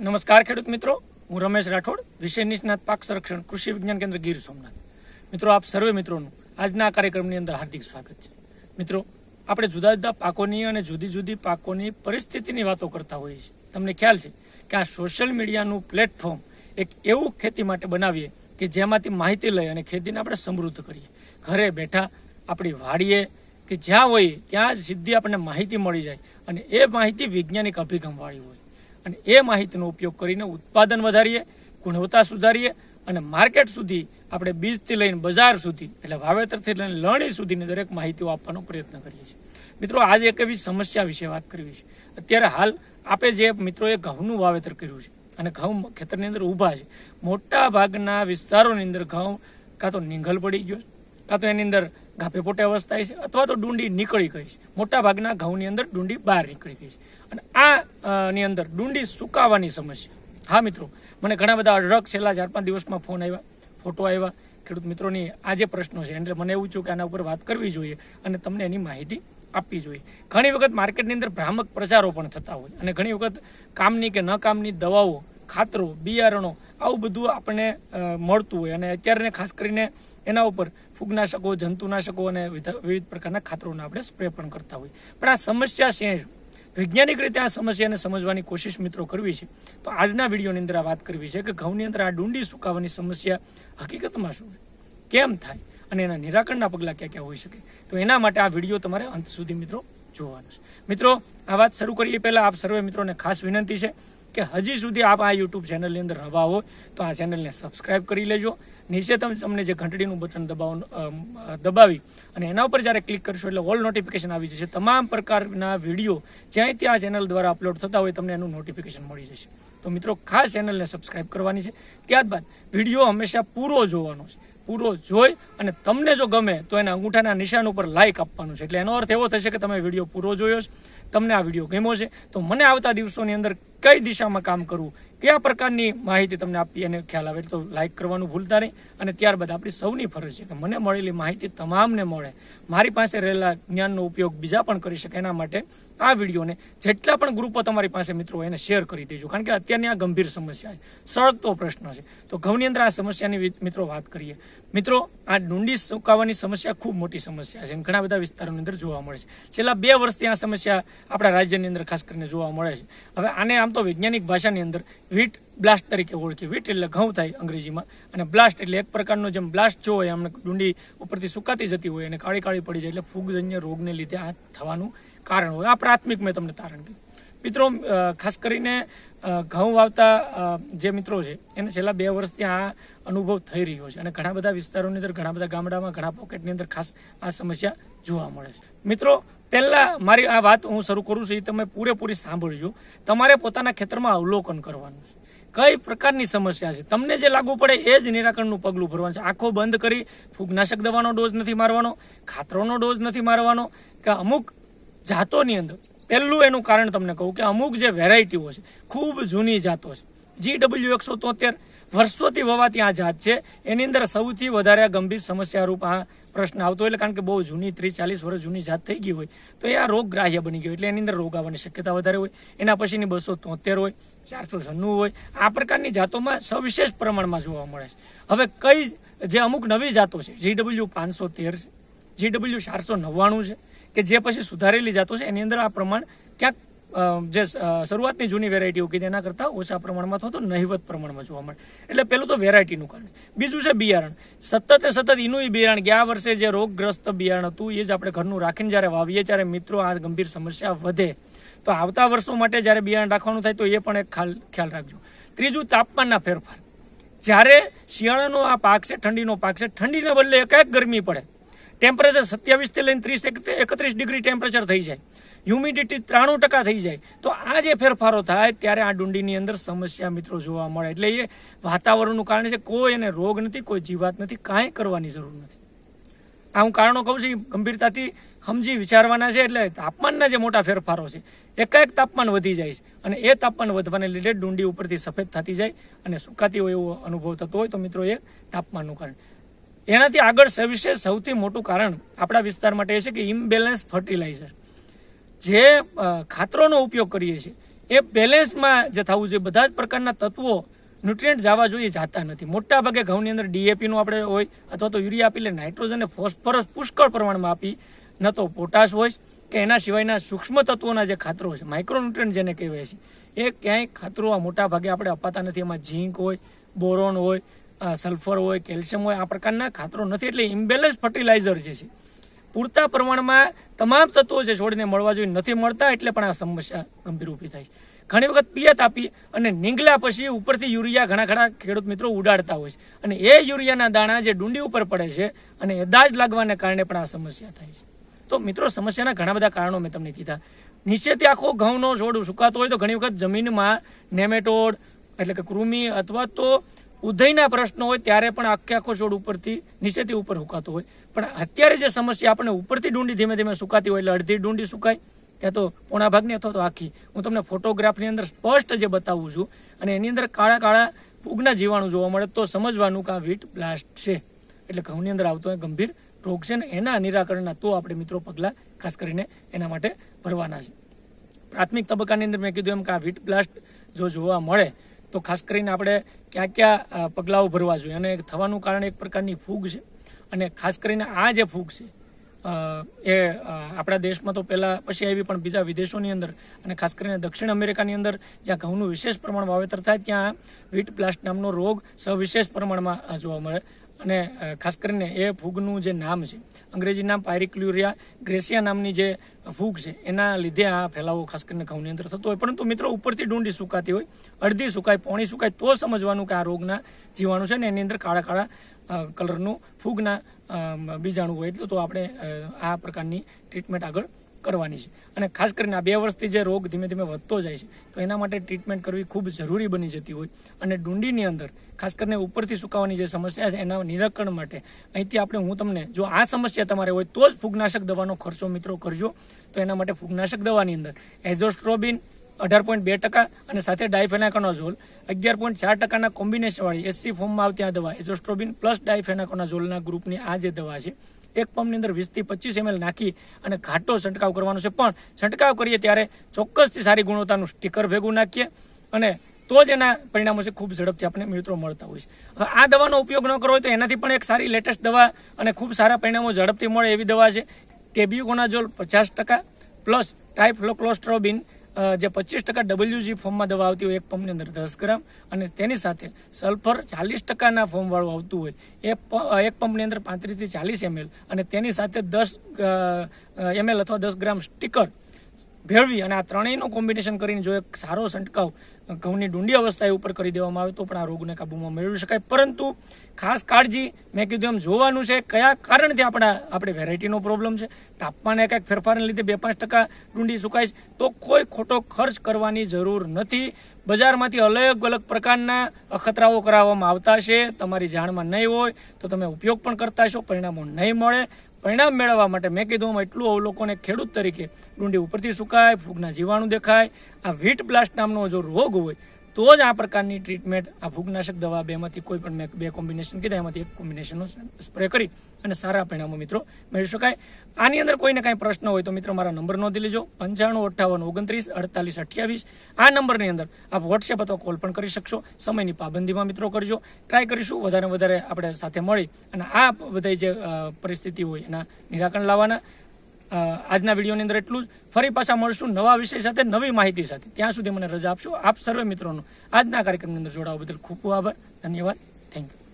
નમસ્કાર ખેડૂત મિત્રો. હું રમેશ રાઠોડ, વિષય નિષ્ણાત પાક સંરક્ષણ, કૃષિ વિજ્ઞાન કેન્દ્ર ગીર સોમનાથ. મિત્રો, આપ સર્વે મિત્રોનું આજના કાર્યક્રમની અંદર હાર્દિક સ્વાગત છે. મિત્રો, આપણે જુદા જુદા પાકોની અને જુદી જુદી પાકોની પરિસ્થિતિની વાતો કરતા હોઈએ છીએ. તમને ખ્યાલ છે કે આ સોશિયલ મીડિયાનું પ્લેટફોર્મ એક એવું ખેતી માટે બનાવીએ કે જેમાંથી માહિતી લઈ અને ખેતીને આપણે સમૃદ્ધ કરીએ. ઘરે બેઠા આપણી વાડીએ કે જ્યાં હોઈએ, ત્યાં સીધી આપણને માહિતી મળી જાય અને એ માહિતી વૈજ્ઞાનિક અભિગમવાળી હોય. અને એ માહિતીનો ઉપયોગ કરીને ઉત્પાદન વધારીએ, ગુણવત્તા સુધારીએ અને માર્કેટ સુધી આપણે બીજથી લઈને બજાર સુધી, એટલે વાવેતરથી લઈને લણણી સુધીની દરેક માહિતીઓ આપવાનો પ્રયત્ન કરીએ છીએ. મિત્રો, આજે એક એવી સમસ્યા વિશે વાત કરવી છે. અત્યારે હાલ આપે જે મિત્રોએ ઘઉંનું વાવેતર કર્યું છે અને ઘઉં ખેતરની અંદર ઊભા છે, મોટા ભાગના વિસ્તારોની અંદર ઘઉં કાં તો નીંગલ પડી ગયો કાં તો એની અંદર ગાભે પોટે અવસ્થા છે અથવા તો ડુંડી નીકળી ગઈ છે. મોટા ભાગના ઘઉંની અંદર ડુંડી બહાર નીકળી ગઈ છે. અને આ ની અંદર ડુંડી સુકાવાની સમસ્યા. હા, મિત્રો, મને ઘણા બધા અઢળક છેલ્લા ચાર પાંચ દિવસમાં ફોન આવ્યા, ફોટો આવ્યા. ખેડૂત મિત્રોની આ જે પ્રશ્નો છે, એટલે મને એવું થયું કે આના ઉપર વાત કરવી જોઈએ અને તમને એની માહિતી આપવી જોઈએ. ઘણી વખત માર્કેટની અંદર ભ્રામક પ્રચારો પણ થતા હોય અને ઘણી વખત કામની કે ન કામની દવાઓ, ખાતરો, બિયારણો આવું બધું આપણને મળતું હોય અને અત્યારે ખાસ કરીને એના ઉપર ફૂગનાશકો, જંતુનાશકો અને વિવિધ પ્રકારના ખાતરોના આપણે સ્પ્રે પણ કરતા હોય. પણ આ સમસ્યા છે? વૈજ્ઞાનિક રીતે આ સમસ્યાને સમજવાની કોશિશ મિત્રો કરવી છે. તો આજના વિડીયોની અંદર આ વાત કરવી છે કે ઘઉંની અંદર આ ડુંડી સુકાવાની સમસ્યા હકીકતમાં શું કેમ થાય? અને એના નિરાકરણના પગલાં ક્યાં ક્યાં હોઈ શકે? તો એના માટે આ વીડિયો તમારે અંત સુધી મિત્રો જોવાનો છે. મિત્રો, આ વાત શરૂ કરીએ પહેલાં આપ સર્વે મિત્રોને ખાસ વિનંતી છે કે હજી સુધી આપ આ યુટ્યુબ ચેનલની અંદર રવા હોય તો આ ચેનલને સબસ્ક્રાઇબ કરી લેજો. નીચે તમે, તમને જે ઘંટડીનું બટન દબાવવાનું દબાવી અને એના ઉપર જ્યારે ક્લિક કરશો એટલે ઓલ નોટિફિકેશન આવી જશે. તમામ પ્રકારના વીડિયો જ્યાં આ ચેનલ દ્વારા અપલોડ થતા હોય તમને એનું નોટિફિકેશન મળી જશે. તો મિત્રો, ખાસ ચેનલને સબસ્ક્રાઇબ કરવાની છે. ત્યારબાદ વીડિયો હંમેશા પૂરો જોવાનો છે. પૂરો જોઈ અને તમને જો ગમે તો એના અંગૂઠાના નિશાન ઉપર લાઇક આપવાનું છે. એટલે એનો અર્થ એવો થશે કે તમે વીડિયો પૂરો જોયો છે, તમને આ વીડિયો ગમ્યો છે. તો મને આવતા દિવસોની અંદર કઈ દિશામાં કામ કરવું? કયા પ્રકારની માહિતી તમને આપી અને ખ્યાલ આવે તો લાઇક કરવાનું ભૂલતા નહીં. અને ત્યારબાદ આપણી સૌની ફરજ છે કે મને મળેલી માહિતી તમામને મળે. મારી પાસે રહેલા જ્ઞાનનો ઉપયોગ બીજા પણ કરી શકે એના માટે આ વિડીયોને જેટલા પણ ગ્રુપો તમારી પાસે મિત્રો એને શેર કરી દેજો. કારણ કે અત્યારની આ ગંભીર સમસ્યા છે. સળગતો પ્રશ્ન છે. તો ઘઉંની અંદર આ સમસ્યાની મિત્રો વાત કરીએ. મિત્રો, આ ડુંડી સુકાવાની સમસ્યા ખૂબ મોટી સમસ્યા છે અને ઘણા બધા વિસ્તારોની અંદર જોવા મળે છે. છેલ્લા બે વર્ષથી આ સમસ્યા આપણા રાજ્યની અંદર ખાસ કરીને જોવા મળે છે. હવે આને આમ તો વૈજ્ઞાનિક ભાષાની અંદર વીટ બ્લાસ્ટ તરીકે ઓળખીએ વીટ એટલે ઘઉં થાય અંગ્રેજીમાં. અને બ્લાસ્ટ એટલે એક પ્રકારનો જેમ બ્લાસ્ટ જો હોય આમને ડુંડી ઉપરથી સુકાતી જતી હોય અને કાળી કાળી પડી જાય એટલે ફૂગજન્ય રોગને લીધે આ થવાનું કારણ હોય. આ પ્રાથમિક મેં તમને તારણ કીધું મિત્રો ખાસ કરીને ઘઉં વાવતા જે મિત્રો છે, એને છેલ્લા બે વર્ષથી આ અનુભવ થઈ રહ્યો છે. અને ઘણા બધા વિસ્તારોની અંદર, ઘણા બધા ગામડામાં, ઘણા પોકેટની અંદર ખાસ આ સમસ્યા જોવા મળે છે. મિત્રો પહેલાં મારી આ વાત હું શરૂ કરું છું એ તમે પૂરેપૂરી સાંભળજો. તમારે પોતાના ખેતરમાં અવલોકન કરવાનું છે. કઈ પ્રકારની સમસ્યા છે? તમને જે લાગુ પડે એ જ નિરાકરણનું પગલું ભરવાનું છે. આંખો બંધ કરી ફૂગનાશક દવાનો ડોઝ નથી મારવાનો, ખાતરોનો ડોઝ નથી મારવાનો, કે અમુક જાતોની અંદર. પહેલું એનું કારણ તમને કહું કે અમુક જે વેરાયટીઓ છે, ખૂબ જૂની જાતો છે. જી ડબલ્યુ એકસો તોતેર વર્ષોથી વવાતી આ જાત છે. એની અંદર સૌથી વધારે ગંભીર સમસ્યારૂપ આ પ્રશ્ન આવતો એટલે કારણ કે બહુ જૂની ત્રીસ ચાલીસ વર્ષ જૂની જાત થઈ ગઈ હોય, તો એ આ રોગગ્રાહ્ય બની ગયો. એટલે એની અંદર રોગ આવવાની શક્યતા વધારે હોય. એના પછીની બસો તોતેર હોય, ચારસો છન્નું હોય. આ પ્રકારની જાતોમાં સવિશેષ પ્રમાણમાં જોવા મળે છે. હવે કઈ જે અમુક નવી જાતો છે જીડબલ્યુ પાંચસો તેર છે જીડબલ્યુ ચારસો નવ્વાણું છે, કે જે પછી સુધારેલી જાતો છે, એની અંદર આ પ્રમાણ ક્યાંક જે શરૂઆતની જૂની વેરાયટીઓ કે તેના કરતાં ઓછા પ્રમાણમાં થતો, નહિવત પ્રમાણમાં જોવા મળે. એટલે પહેલું તો વેરાયટીનું કારણ બીજું છે બિયારણ. સતત સતત એનું બિયારણ ગયા વર્ષે જે રોગગ્રસ્ત બિયારણ હતું, એ જ આપણે ઘરનું રાખીને જ્યારે વાવીએ, ત્યારે મિત્રો આ ગંભીર સમસ્યા વધે. તો આવતા વર્ષો માટે જ્યારે બિયારણ રાખવાનું થાય, તો એ પણ એક ખ્યાલ ખ્યાલ રાખજો. ત્રીજું, તાપમાનના ફેરફાર. જ્યારે શિયાળાનો આ પાક છે, ઠંડીનો પાક છે, ઠંડીને બદલે એકાએક ગરમી પડે. ટેમ્પરેચર સત્યાવીસથી લઈને ત્રીસ એકત્રીસ ડિગ્રી ટેમ્પરેચર થઈ જાય. હ્યુમિડિટી ત્રાણું ટકા થઈ જાય. તો આ જે ફેરફારો થાય ત્યારે આ ડુંડીની અંદર સમસ્યા મિત્રો જોવા મળે. એટલે એ વાતાવરણનું કારણ છે, કોઈ એને રોગ નથી, કોઈ જીવાત નથી, કાંઈ કરવાની જરૂર નથી. આ હું કારણો કહું છું ગંભીરતાથી સમજી વિચારવાના છે, એટલે તાપમાનના જે મોટા ફેરફારો છે, એકાએક તાપમાન વધી જાય છે. અને એ તાપમાન વધવાને લીધે ડુંડી ઉપરથી સફેદ થતી જાય અને સુકાતી હોય એવો અનુભવ થતો હોય, તો મિત્રો એ તાપમાનનું કારણ. એનાથી આગળ સવિશેષ સૌથી મોટું કારણ આપણા વિસ્તાર માટે એ છે કે ઇમ્બેલેન્સ ફર્ટિલાઇઝર જે ખાતરોનો ઉપયોગ કરીએ છીએ, એ બેલેન્સમાં જે થવું જોઈએ. બધા જ પ્રકારના તત્વો ન્યુટ્રિયન્ટ જવા જોઈએ, જાતા નથી. મોટા ભાગે ઘઉંની અંદર ડીએપીનું આપણે હોય, અથવા તો યુરિયા આપી લે નાઇટ્રોજન અને ફોસ્ફરસ પુષ્કળ પ્રમાણમાં આપી, ન તો પોટાશ હોય, કે એના સિવાયના સૂક્ષ્મ તત્વોના જે ખાતરો છે માઇક્રોન્યુટ્રન્ટ જેને કહેવાય છે, એ ક્યાંય ખાતરો આ મોટા ભાગે આપણે અપાતા નથી. એમાં ઝીંક હોય, બોરોન હોય સલ્ફર હોય, કેલ્શિયમ હોય, આ પ્રકારના ખાતરો નથી. એટલે ઇમ્બેલેન્સ ફર્ટિલાઇઝર જે છે પૂરતા પ્રમાણમાં તમામ તત્વો જે છોડને મળવા જોઈએ નથી મળતા એટલે પણ આ સમસ્યા ગંભીર ઊભી થાય છે. ઘણી વખત પિયત આપી અને નીંગલા પછી ઉપરથી યુરિયા ઘણા ઘણા ખેડૂત મિત્રો ઉડાડતા હોય છે. અને એ યુરિયાના દાણા જે ડુંડી ઉપર પડે છે અને એ દાજ લાગવાને કારણે પણ આ સમસ્યા થાય છે. તો મિત્રો, સમસ્યાના ઘણા બધા કારણો મેં તમને કીધા. નીચેથી આખો ઘઉંનો છોડ સુકાતો હોય તો ઘણી વખત જમીનમાં નેમેટોડ, એટલે કે કૃમિ અથવા તો ઉધઈના પ્રશ્નો હોય ત્યારે પણ આખે આખો છોડ ઉપરથી, નીચેથી ઉપર સુકાતો હોય. પણ અત્યારે જે સમસ્યા આપણે ઉપરથી ડુંડી ધીમે ધીમે સુકાતી હોય એટલે અડધી ડુંડી સુકાય, ક્યાં તો પોણા ભાગની અથવા તો આખી. હું તમને ફોટોગ્રાફની અંદર સ્પષ્ટ જે બતાવું છું, અને એની અંદર કાળા કાળા ફૂગના જીવાણુ જોવા મળે, તો સમજવાનું કે આ વીટ બ્લાસ્ટ છે. એટલે ઘઉંની અંદર આવતો હોય ગંભીર રોગ છે ને એના નિરાકરણના તો આપણે મિત્રો પગલાં ખાસ કરીને એના માટે ભરવાના છે. પ્રાથમિક તબક્કાની અંદર મેં કીધું એમ કે આ વીટ બ્લાસ્ટ જો જોવા મળે તો ખાસ કરીને આપણે ક્યાં ક્યાં પગલાઓ ભરવા જોઈએ. અને થવાનું કારણ એક પ્રકારની ફૂગ છે. અને ખાસ કરીને આ જે ફૂગ છે એ આપણા દેશમાં તો પહેલાં પછી આવી, પણ બીજા વિદેશોની અંદર અને ખાસ કરીને દક્ષિણ અમેરિકાની અંદર જ્યાં ઘઉંનું વિશેષ પ્રમાણ વાવેતર થાય, ત્યાં વીટ બ્લાસ્ટ નામનો રોગ સવિશેષ પ્રમાણમાં જોવા મળે. અને ખાસ કરીને એ ફૂગનું જે નામ છે, અંગ્રેજી નામ પાયરિક્લ્યુરિયા ગ્રેસિયા નામની જે ફૂગ છે, એના લીધે આ ફેલાવો ખાસ કરીને ઘઉંની અંદર થતો હોય. પરંતુ મિત્રો, ઉપરથી ડુંડી સુકાતી હોય, અડધી સુકાય, પોણી સુકાય, તો સમજવાનું કે આ રોગના જીવાણુ છે ને એની અંદર કાળા કાળા કલરનું ફૂગના બીજાણુ હોય. એટલે તો આપણે આ પ્રકારની ટ્રીટમેન્ટ આગળ કરવાની છે. અને ખાસ કરીને આ બે વર્ષથી જે રોગ ધીમે ધીમે વધતો જાય છે, તો એના માટે ટ્રીટમેન્ટ કરવી ખૂબ જરૂરી બની જતી હોય. અને ડુંડીની અંદર, ખાસ કરીને ઉપરથી સુકાવાની જે સમસ્યા છે, એના નિરાકરણ માટે, અહીંથી આપણે હું તમને, જો આ સમસ્યા તમારે હોય, તો જ ફૂગનાશક દવાનો ખર્ચો મિત્રો કરજો. તો એના માટે ફૂગનાશક દવાની અંદર, એઝોસ્ટ્રોબિન અઢાર પોઈન્ટ બે ટકા અને સાથે ડાયફેનાકોનાઝોલ, અગિયાર પોઈન્ટ ચાર ટકાના કોમ્બિનેશનવાળી એસસી ફોર્મમાં આવતી આ દવા, એઝોસ્ટ્રોબિન પ્લસ ડાયફેનાકોનાઝોલના ગ્રુપની આ જે દવા છે એક પંપની અંદર વીસથી પચીસ એમએલ નાખી અને ઘાટો છંટકાવ કરવાનો છે. પણ છંટકાવ કરીએ ત્યારે ચોક્કસથી સારી ગુણવત્તાનું સ્ટીકર ભેગું નાખીએ અને તો જ એના પરિણામો છે ખૂબ ઝડપથી આપણે મિત્રો મળતા હોય છે. હવે આ દવાનો ઉપયોગ ન કરવો હોય તો એનાથી પણ એક સારી લેટેસ્ટ દવા અને ખૂબ સારા પરિણામો ઝડપથી મળે એવી દવા છે. ટેબ્યુકોનાઝોલ પચાસ ટકા, પ્લસ ટાઇફ્લોક્લોસ્ટ્રોબિન જે પચીસ ટકા ડબલ્યુજી ફોર્મમાં દવા આવતી હોય, એક પંપની અંદર દસ ગ્રામ, અને તેની સાથે સલ્ફર ચાલીસ ટકાના ફોર્મવાળું આવતું હોય, એ એક પંપની અંદર પાંત્રીસથી ચાલીસ એમએલ, અને તેની સાથે દસ એમએલ અથવા દસ ગ્રામ સ્ટીકર ભેળવી અને આ ત્રણેયનું કોમ્બિનેશન કરીને જો એક સારો છંટકાવ ઘઉંની ડુંડી અવસ્થા એ ઉપર કરી દેવામાં આવે તો પણ આ રોગને કાબૂમાં મેળવી શકાય. પરંતુ ખાસ કાળજી મેં કીધું એમ જોવાનું છે કયા કારણથી આપણા આપણે વેરાયટીનો પ્રોબ્લેમ છે. તાપમાને કંઈક ફેરફારને લીધે બે પાંચ ટકા ડુંડી સુકાય છે. તો કોઈ ખોટો ખર્ચ કરવાની જરૂર નથી. બજારમાંથી અલગ અલગ પ્રકારના અખતરાઓ કરાવવામાં આવતા છે. તમારી જાણમાં નહીં હોય તો તમે ઉપયોગ પણ કરતા હશો, પરિણામો નહીં મળે. પરિણામ મેળવવા માટે મેં કીધું એમ એટલું અવલોકન ખેડૂત તરીકે ડુંડી ઉપરથી સુકાય, ફૂગના જીવાણુ દેખાય. આ વીટ બ્લાસ્ટ નામનો જો રોગ હોય તો જ આ પ્રકારની ટ્રીટમેન્ટ આ ફૂગનાશક દવા બેમાંથી કોઈ પણ મેં બે કોમ્બિનેશન કીધા, એમાંથી એક કોમ્બિનેશનનો સ્પ્રે કરી અને સારા પરિણામો મિત્રો મેળવી શકાય. આની અંદર કોઈને કાંઈ પ્રશ્ન હોય તો મિત્રો મારા નંબર નોંધી લેજો. પંચાણું, અઠ્ઠાવન, ઓગણત્રીસ, અડતાલીસ, અઠ્યાવીસ. આ નંબરની અંદર આપ વોટ્સએપ અથવા કોલ પણ કરી શકશો. સમયની પાબંદીમાં મિત્રો કરજો. ટ્રાય કરીશું. વધારે વધારે આપણે સાથે મળી અને આ બધી જે પરિસ્થિતિ હોય એના નિરાકરણ લાવવાના. આજના વિડીયોની અંદર એટલું જ. ફરી પાછા મળશું નવા વિષય સાથે, નવી માહિતી સાથે. ત્યાં સુધી મને રજા આપશો આપ સર્વે મિત્રોનો. આજના કાર્યક્રમની અંદર જોડાવા બદલ ખૂબ ખૂબ આભાર. ધન્યવાદ. Thank you